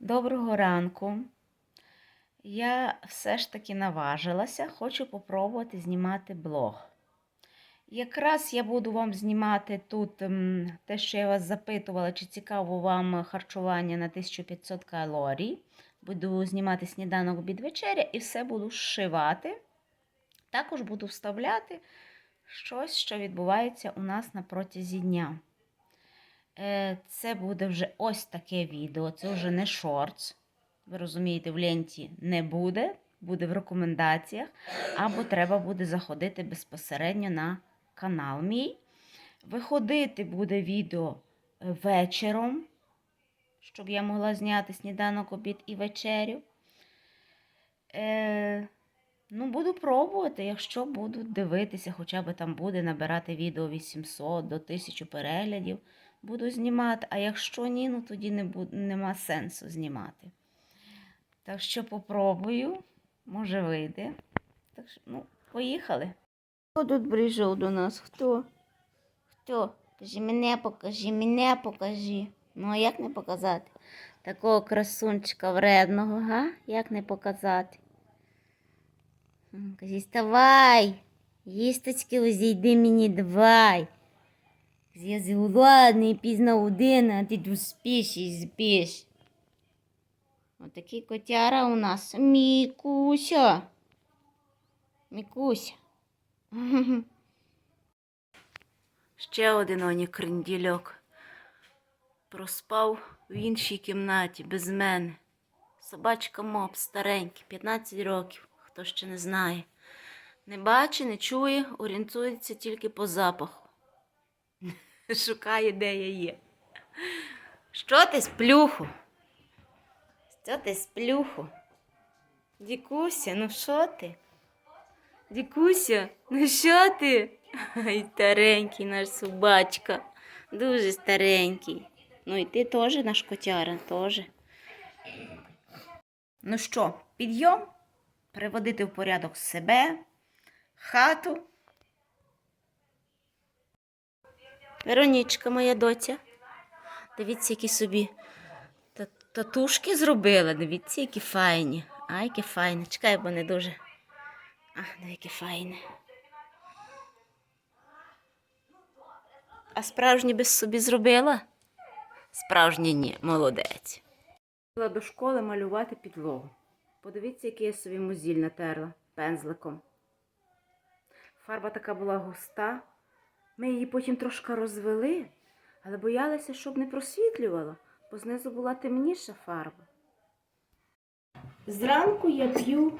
Доброго ранку. Я все ж таки наважилася, хочу попробувати знімати блог. Якраз я буду вам знімати тут те, що я вас запитувала, чи цікаво вам харчування на 1500 калорій. Буду знімати сніданок обід вечеря і все буду зшивати. Також буду вставляти щось, що відбувається у нас на протязі дня. Е, Це буде вже ось таке відео, це вже не шортс. Ви розумієте, в ленті не буде, буде в рекомендаціях, або треба буде заходити безпосередньо на канал мій. Виходити буде відео е, вечором, щоб я могла зняти сніданок, обід і вечерю. Е, ну, буду пробувати, якщо буду дивитися, хоча б там буде набирати відео 800 до 1000 переглядів буду знімати, а якщо ні, ну тоді не бу- нема сенсу знімати. Так що попробую, може вийде. Так що, ну, поїхали. Хто тут прийшов до нас? Хто? Хто? Кажи, мене покажи, мене покажи. Ну, а як не показати? Такого красунчика вредного, га? Як не показати? Кажи, вставай! Їсточки зійди мені давай. Я голодний, пізна година, а ти тут спиш і спиш. Отакий котяра у нас. Мікуся. Мікуся. Ще один оні крендільок. Проспав в іншій кімнаті без мене. Собачка моп старенький, 15 років, хто ще не знає. Не бачить, не чує, орієнтується тільки по запаху. Шукає, де я є. Що ти сплюху? Що ти сплюху? Дікуся, ну що ти? Дікуся, ну що ти? Ай, старенький наш собачка. Дуже старенький. Ну і ти теж наш котяра, теж. Ну що, підйом? Приводити в порядок себе, хату. Веронічка, моя доця. Дивіться, які собі татушки зробила. Дивіться, які файні. Ай, які файні. Чекай, бо не дуже. А, ну, які файні. А справжні без собі зробила? Справжні ні, молодець. Пішла до школи малювати підлогу. Подивіться, який я собі музіль натерла пензликом. Фарба така була густа. Ми її потім трошки розвели, але боялися, щоб не просвітлювала, бо знизу була темніша фарба. Зранку я п'ю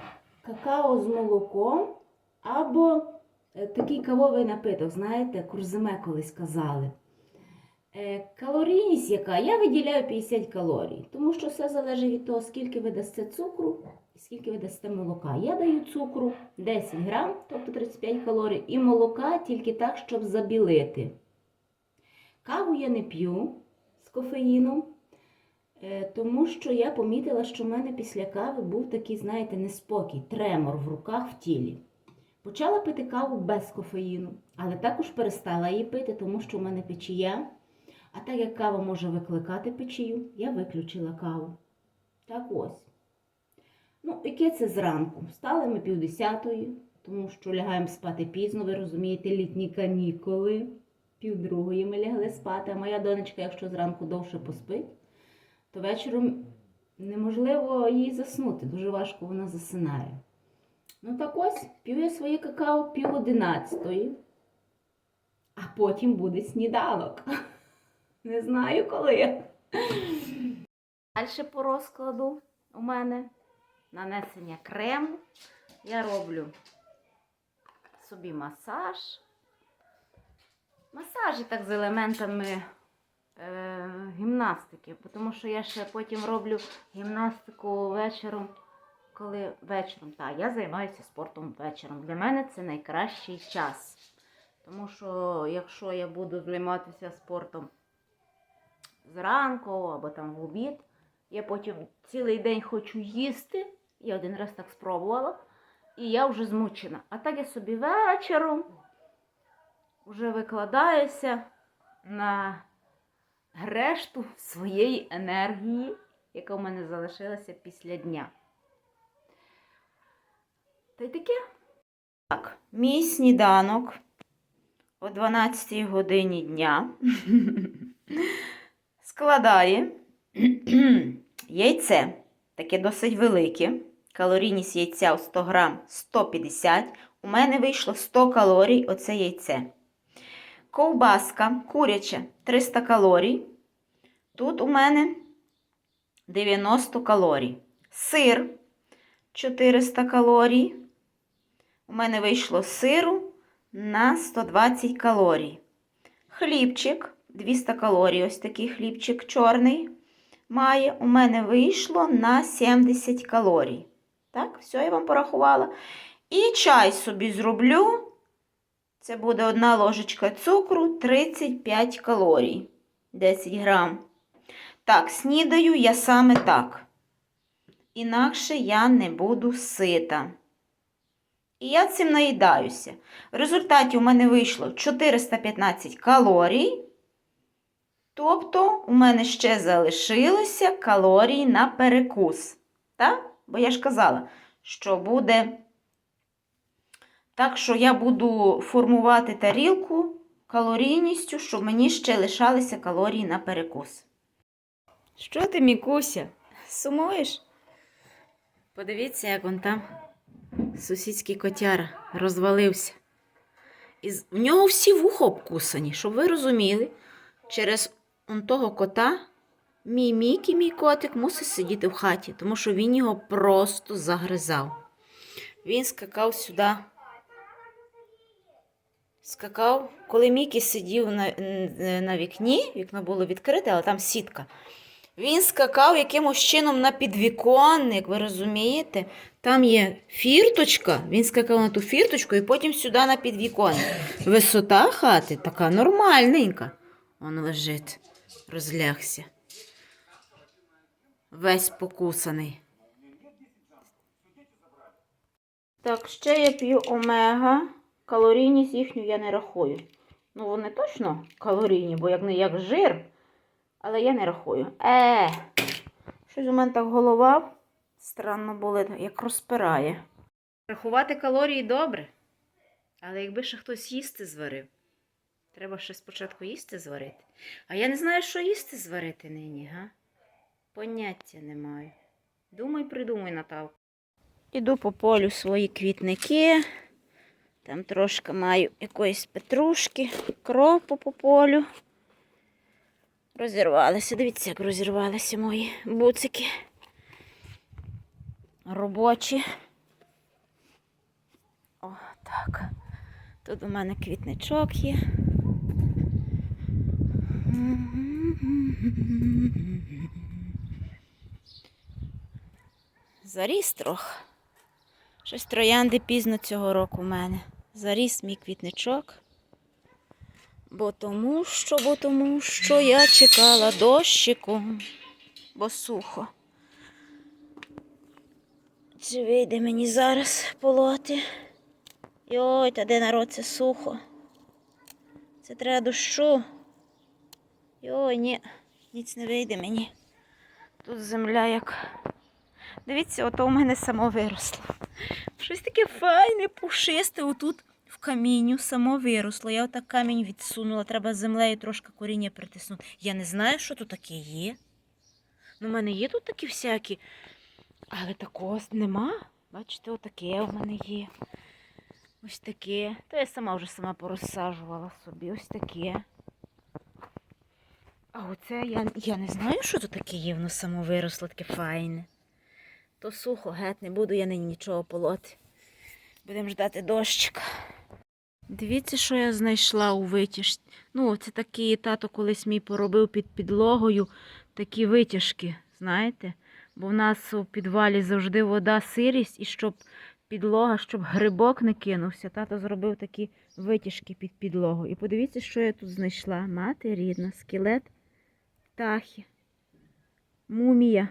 какао з молоком або е, такий кавовий напиток, знаєте, курзиме колись казали. Е, Калорійність яка? Я виділяю 50 калорій, тому що все залежить від того, скільки ви дасте цукру і скільки ви дасте молока. Я даю цукру 10 грам, тобто 35 калорій, і молока тільки так, щоб забілити. Каву я не п'ю з кофеїном, е, тому що я помітила, що в мене після кави був такий, знаєте, неспокій, тремор в руках в тілі. Почала пити каву без кофеїну, але також перестала її пити, тому що в мене печія. А так як кава може викликати печію, я виключила каву. Так ось. Ну, яке це зранку? Встали ми півдесятої, тому що лягаємо спати пізно, ви розумієте, літні канікули. Півдругої ми лягли спати, а моя донечка, якщо зранку довше поспить, то вечором неможливо їй заснути. Дуже важко вона засинає. Ну так ось, п'ю я своє какао пів одинадцятої, а потім буде сніданок. Не знаю коли. Далі по розкладу у мене нанесення крему. Я роблю собі масаж. Масажі так з елементами е, гімнастики, тому що я ще потім роблю гімнастику вечором, коли вечором. Так, я займаюся спортом вечором. Для мене це найкращий час. Тому що якщо я буду займатися спортом зранку або там в обід. Я потім цілий день хочу їсти. Я один раз так спробувала, і я вже змучена. А так я собі вечором вже викладаюся на решту своєї енергії яка в мене залишилася після дня. Та й таке. Так, мій сніданок о 12 годині дня складає яйце, таке досить велике. Калорійність яйця у 100 грам 150. У мене вийшло 100 калорій оце яйце. Ковбаска куряча 300 калорій. Тут у мене 90 калорій. Сир 400 калорій. У мене вийшло сиру на 120 калорій. Хлібчик 200 калорій. Ось такий хлібчик чорний має. У мене вийшло на 70 калорій. Так, все я вам порахувала. І чай собі зроблю. Це буде одна ложечка цукру, 35 калорій. 10 грам. Так, снідаю я саме так. Інакше я не буду сита. І я цим наїдаюся. В результаті у мене вийшло 415 калорій. Тобто, у мене ще залишилося калорій на перекус. Так? Бо я ж казала, що буде. Так що я буду формувати тарілку калорійністю, щоб мені ще лишалися калорії на перекус. Що ти, Мікуся? Сумуєш? Подивіться, як он там сусідський котяра розвалився. І в нього всі вуха обкусані, щоб ви розуміли, через он того кота мій Мікі, мій котик, мусить сидіти в хаті, тому що він його просто загризав. Він скакав сюди. Скакав, коли Мікі сидів на, на вікні, вікно було відкрите, але там сітка. Він скакав якимось чином на підвіконник, ви розумієте? Там є фірточка, він скакав на ту фірточку і потім сюди на підвіконник. Висота хати така нормальненька. Он лежить, розлягся. Весь покусаний. Так, ще я п'ю омега. Калорійність їхню я не рахую. Ну, вони точно калорійні, бо як не як жир. Але я не рахую. Е, щось у мене так голова странно болить, як розпирає. Рахувати калорії добре. Але якби ще хтось їсти зварив, треба ще спочатку їсти зварити. А я не знаю, що їсти зварити нині, га? Поняття не маю. Думай, придумай, Наталка. Іду по полю свої квітники. Там трошки маю якоїсь петрушки, кропу по полю. Розірвалися. Дивіться, як розірвалися мої буцики. Робочі. О, так. Тут у мене квітничок є. Заріс трохи. Щось троянди пізно цього року в мене. Заріс мій квітничок. Бо тому що, бо тому що я чекала дощику, бо сухо. Чи вийде мені зараз полоти? Йой, та де народ це сухо. Це треба дощу. Йой, ні, ніц не вийде мені. Тут земля як. Дивіться, ото у мене само виросло. Щось таке файне, пушисте отут в камінню само виросло. Я отак камінь відсунула, треба землею трошки коріння притиснути. Я не знаю, що тут таке є. Ну, в мене є тут такі всякі, але такого нема. Бачите, отаке у мене є. Ось таке. То я сама вже сама порозсаджувала собі. Ось таке. А оце я, я не знаю, що тут таке є, воно само виросло, таке файне. То сухо, геть, не буду я нині нічого полоти. Будемо ждати дощика. Дивіться, що я знайшла у витяжці. Ну, це такі тато колись мій поробив під підлогою такі витяжки, знаєте? Бо в нас у підвалі завжди вода, сирість, і щоб підлога, щоб грибок не кинувся. Тато зробив такі витяжки під підлогу. І подивіться, що я тут знайшла. Мати рідна, скелет птахи. Мумія.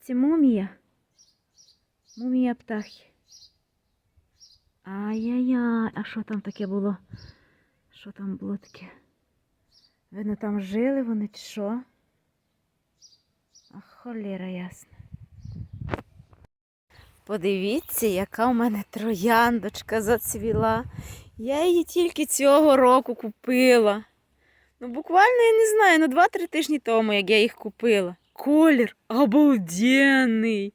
Це мумія. Мумія птахи. Ай-яй-яй, а що там таке було? Що там було таке? Видно, там жили вони чи що? А холєра ясна. Подивіться, яка у мене трояндочка зацвіла. Я її тільки цього року купила. Ну, буквально, я не знаю, ну 2-3 тижні тому, як я їх купила. Колір обалденний.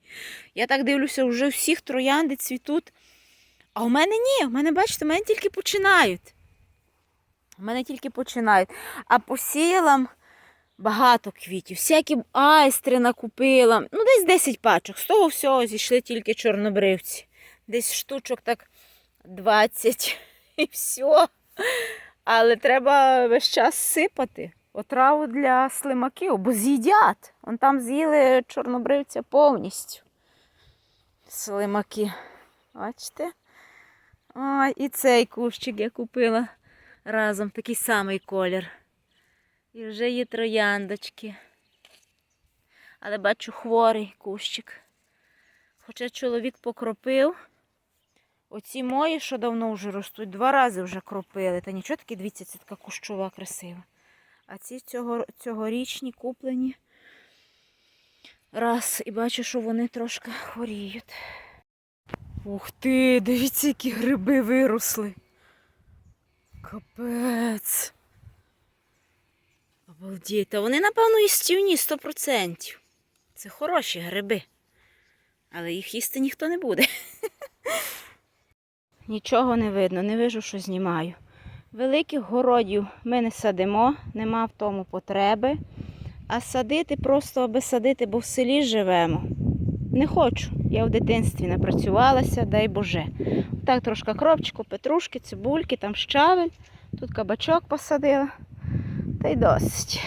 Я так дивлюся, вже всіх троянди цвітуть. А у мене ні, у мене, бачите, у мене тільки починають. У мене тільки починають. А посіяла багато квітів, всякі айстри накупила. Ну, десь 10 пачок. З того всього зійшли тільки чорнобривці. Десь штучок так 20 і все. Але треба весь час сипати. Отраву для слимаків, бо з'їдять. Вон там з'їли чорнобривця повністю. Слимаки. Бачите? А, і цей кущик я купила разом, такий самий колір. І вже є трояндочки. Але бачу хворий кущик. Хоча чоловік покропив. Оці мої, що давно вже ростуть, два рази вже кропили. Та нічого таки, дивіться, це така кущова красива. А ці цього, цьогорічні куплені. Раз, і бачу, що вони трошки хворіють. Ух ти, дивіться, які гриби виросли. Капець. Обалдіть. Та вони, напевно, їстівні 100%. Це хороші гриби. Але їх їсти ніхто не буде. Нічого не видно, не вижу, що знімаю. Великих городів ми не садимо, нема в тому потреби. А садити просто аби садити, бо в селі живемо. Не хочу. Я в дитинстві напрацювалася, дай Боже. Так, трошки кропчику, петрушки, цибульки, там щавель. Тут кабачок посадила. Та й досить.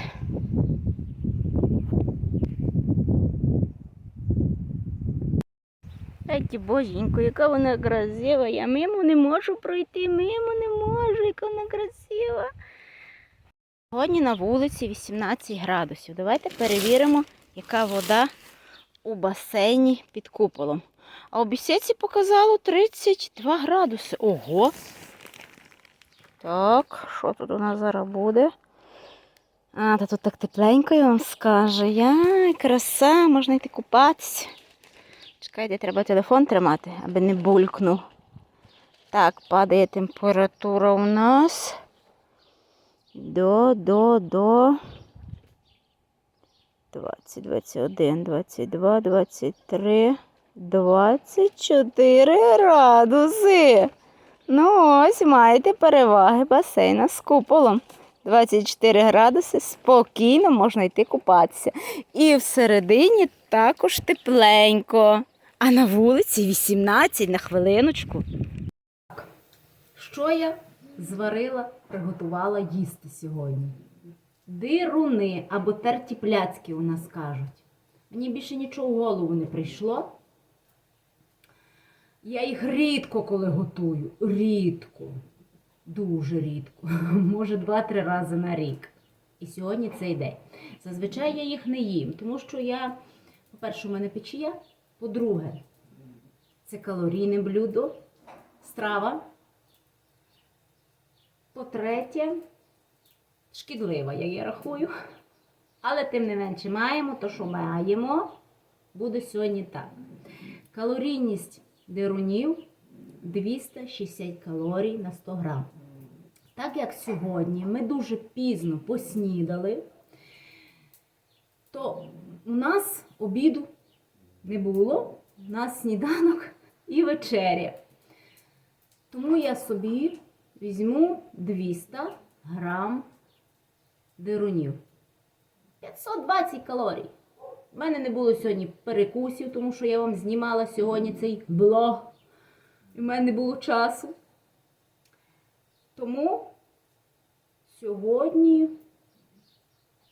Еті боженько, яка вона красива. Я мимо не можу пройти, мимо не можу, яка вона красива. Сьогодні на вулиці 18 градусів. Давайте перевіримо, яка вода у басейні під куполом. А у бісеці показало 32 градуси. Ого! Так, що тут у нас зараз буде? А, та тут так тепленько я вам скажу. Яй, краса, можна йти купатися. Чекайте, треба телефон тримати, аби не булькнув. Так, падає температура у нас. До, до, до. 20, 21, 22, 23, 24 градуси. Ну ось маєте переваги басейна з куполом. 24 градуси, спокійно можна йти купатися. І всередині також тепленько. А на вулиці 18 на хвилиночку. Що я зварила, приготувала їсти сьогодні? Дируни або терті пляцки у нас кажуть. Мені більше нічого в голову не прийшло. Я їх рідко коли готую. Рідко. Дуже рідко. Може, два-три рази на рік. І сьогодні цей день. Зазвичай я їх не їм, тому що я, по-перше, у мене печія. По-друге, це калорійне блюдо, страва. По-третє, шкідлива, як я рахую. Але тим не менше маємо, то що маємо, буде сьогодні так. Калорійність дирунів 260 калорій на 100 грам. Так як сьогодні ми дуже пізно поснідали, то у нас обіду не було, у нас сніданок і вечеря. Тому я собі візьму 200 грам дирунів. 520 калорій. У мене не було сьогодні перекусів, тому що я вам знімала сьогодні цей блог. І в мене не було часу. Тому сьогодні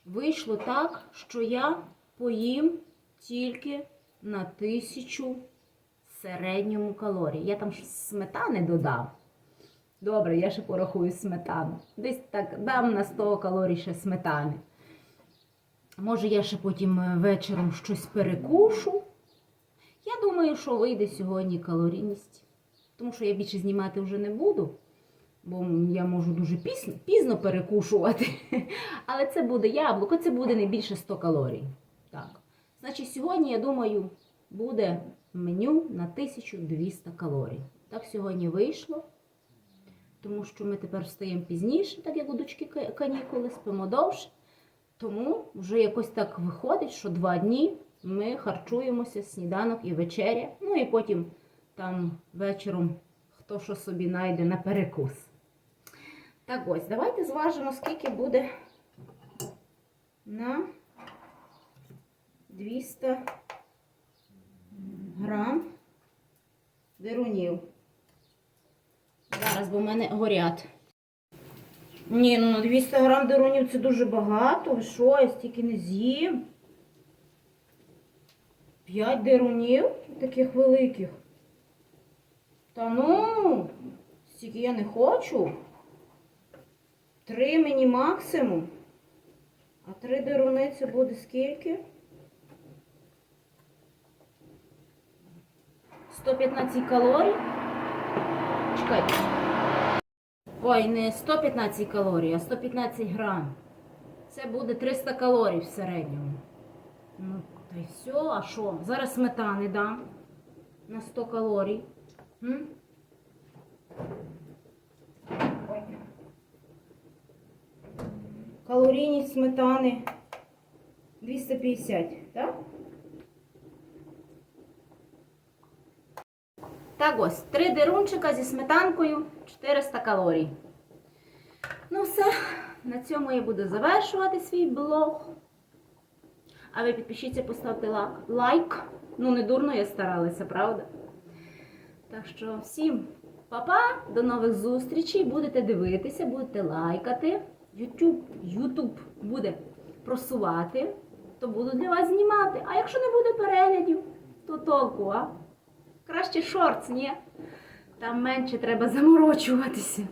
вийшло так, що я поїм тільки на тисячу середньому калорій. Я там сметани додам. Добре, я ще порахую сметану. Десь так дам на 100 калорій ще сметани. Може, я ще потім е, вечором щось перекушу. Я думаю, що вийде сьогодні калорійність. Тому що я більше знімати вже не буду, бо я можу дуже пізно, пізно перекушувати. Але це буде яблуко, це буде не більше 100 калорій. Значить, сьогодні, я думаю, буде меню на 1200 калорій. Так сьогодні вийшло. Тому що ми тепер встаємо пізніше, так як у дочки канікули, спимо довше. Тому вже якось так виходить, що два дні ми харчуємося сніданок і вечеря. Ну і потім там вечором хто що собі знайде на перекус. Так ось, давайте зважимо, скільки буде на 200 грам дирунів. Зараз, бо в мене горять. Ні, ну на 200 грам дирунів це дуже багато. Ви що, я стільки не з'їм? 5 дирунів таких великих. Та ну, стільки я не хочу. Три мені максимум. А три дируни це буде скільки? 115 калорій. Чекайте. Ой, не 115 калорій, а 115 грам. Це буде 300 калорій в середньому. Ну, та й все, а що? Зараз сметани дам на 100 калорій. М? Ой. Калорійність сметани 250, так? Так ось, три дирунчика зі сметанкою 400 калорій. Ну все, на цьому я буду завершувати свій блог. А ви підпишіться, поставте лайк. Ну, не дурно я старалася, правда? Так що всім па-па, до нових зустрічей. Будете дивитися, будете лайкати. YouTube, YouTube буде просувати, то буду для вас знімати. А якщо не буде переглядів, то толку, а? Краще шорт, ні? Там менше треба заморочуватися.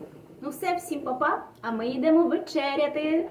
Ну все, всім папа, -па, а ми йдемо вечеряти.